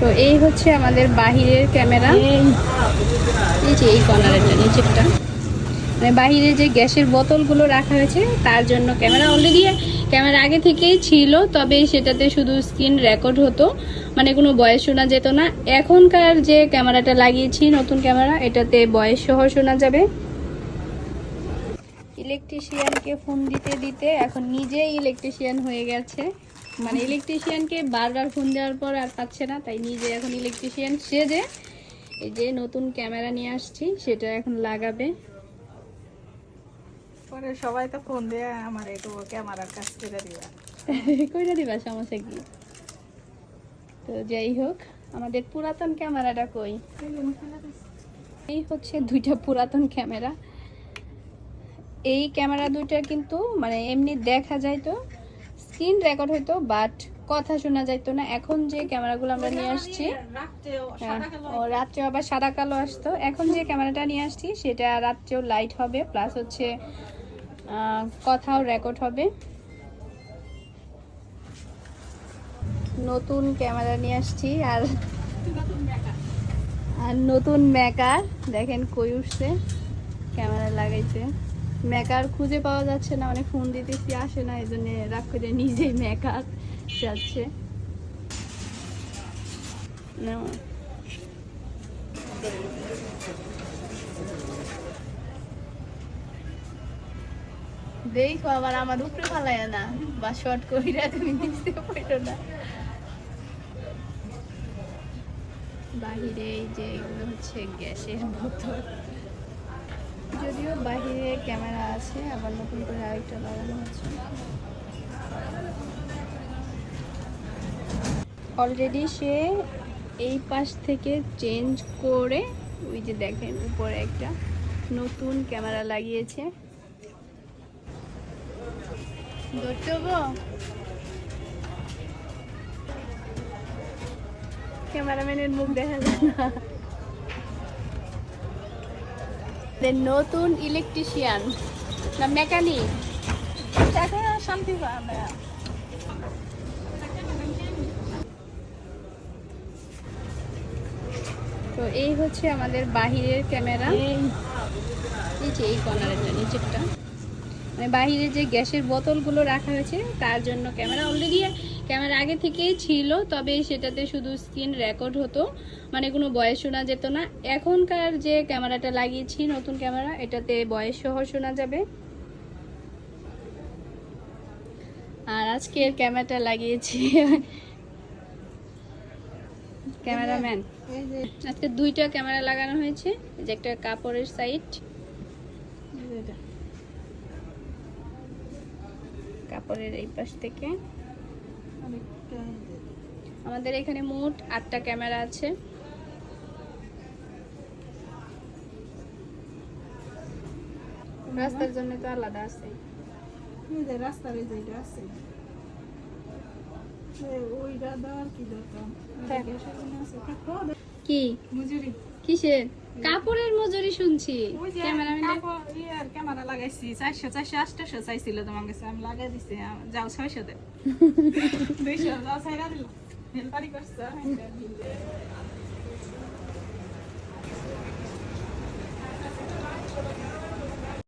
তো এই হচ্ছে আমাদের বাহিরের ক্যামেরা। এই। যে এই কর্নারেরটা নিচেরটা। মানে বাহিরে যে গ্যাসের বোতলগুলো রাখা হয়েছে তার জন্য ক্যামেরা অলরেডি ক্যামেরা আগে থেকেই ছিল তবে সেটাতে শুধু স্ক্রিন রেকর্ড হতো। মানে কোনো বয়স শোনা যেত না। এখনকার যে ক্যামেরাটা লাগিয়েছি নতুন ক্যামেরা এটাতে বয়স সহ শোনা যাবে। ইলেকট্রিশিয়ানকে ফোন দিতে দিতে এখন নিজেই ইলেকট্রিশিয়ান হয়ে গেছে। মানে ইলেকট্রিশিয়ানকে বারবার ফোন দেওয়ার পর আর পাচ্ছে না তাই নিজে এখন ইলেকট্রিশিয়ান সেজে এই যে নতুন ক্যামেরা নিয়ে আসছি সেটা এখন লাগাবে। পরে সবাই তো ফোন দিয়ে আমার একটু ক্যামেরার কাজ করে দিবা। কইরা দিবা সমস্যা কি? তো যাই হোক আমাদের পুরাতন ক্যামেরাটা কই? এই হচ্ছে দুইটা পুরাতন ক্যামেরা এই ক্যামেরা দুইটা কিন্তু মানে এমনি দেখা যায় তো। স্ক্রিন রেকর্ড হইতো বাট কথা শোনা যাইতো না। এখন যে ক্যামেরাগুলো আমরা নিয়ে আসছি হ্যাঁ, ও রাত্রে আবার সাদা কালো আসতো। এখন যে ক্যামেরাটা নিয়ে আসছি সেটা রাত্রেও লাইট হবে প্লাস হচ্ছে কথাও রেকর্ড হবে। নতুন ক্যামেরা নিয়ে আসছি আর আর নতুন মেকার দেখেন কই উঠছে ক্যামেরা লাগাইছে। মেকার খুঁজে পাওয়া যাচ্ছে না, অনেক ফোন দিতেছি, আসে না এই জন্য রাগ করে নিজেই মেকার যাচ্ছে। দেখো আবার আমার উপরে ফালায় না, বা শর্ট কইরা তুমি নিচে পড়ো না। বাহিরে এই যে এগুলো হচ্ছে গ্যাসের বোতল। যদিও বাহিরে ক্যামেরা আছে, আবার নতুন করে আরেকটা লাগানো হচ্ছে। অলরেডি সে এই পাশ থেকে চেঞ্জ করে, ওই যে দেখেন উপরে একটা নতুন ক্যামেরা লাগিয়েছে। ক্যামেরাম্যানের মুখ দেখা যায় না। নতুন ইলেকট্রিশিয়ান না মেকানিক এখন শান্তি তো এই হচ্ছে আমাদের বাহিরের ক্যামেরা। এই। যে এই কর্নারেরটা নিচেরটা। মানে বাহিরে যে গ্যাসের বোতলগুলো রাখা হয়েছে তার জন্য ক্যামেরা অলরেডি ক্যামেরা আগে থেকেই ছিল, তবে সেটাতে শুধু স্ক্রিন রেকর্ড হতো মানে কোনো বয়স শোনা যেত না। এখনকার যে ক্যামেরাটা লাগিয়েছি, নতুন ক্যামেরা, এটাতে বয়স সহ শোনা যাবে। আর আজকের ক্যামেরাটা লাগিয়েছি ক্যামেরাম্যান। আজকে দুইটা ক্যামেরা লাগানো হয়েছে যে একটা কাপড়ের সাইড কাপড়ের এই পাশ থেকে। আমাদের এখানে মোট আটটা ক্যামেরা আছে। রাস্তার জন্য তো আলাদা আছে। রাস্তার এই আছে। কি হ্যাঁ। কিসের? কাপড়ের মজুরি শুনছি। ক্যামেরাম্যান ক্যামেরা লাগাইছি চারশো চারশো আটশো চাইছিল তোমার কাছে আমি লাগাই দিছি যাও ছয়শো দে। দুইশো যাও ছাইরা দিল হেলপারি করছ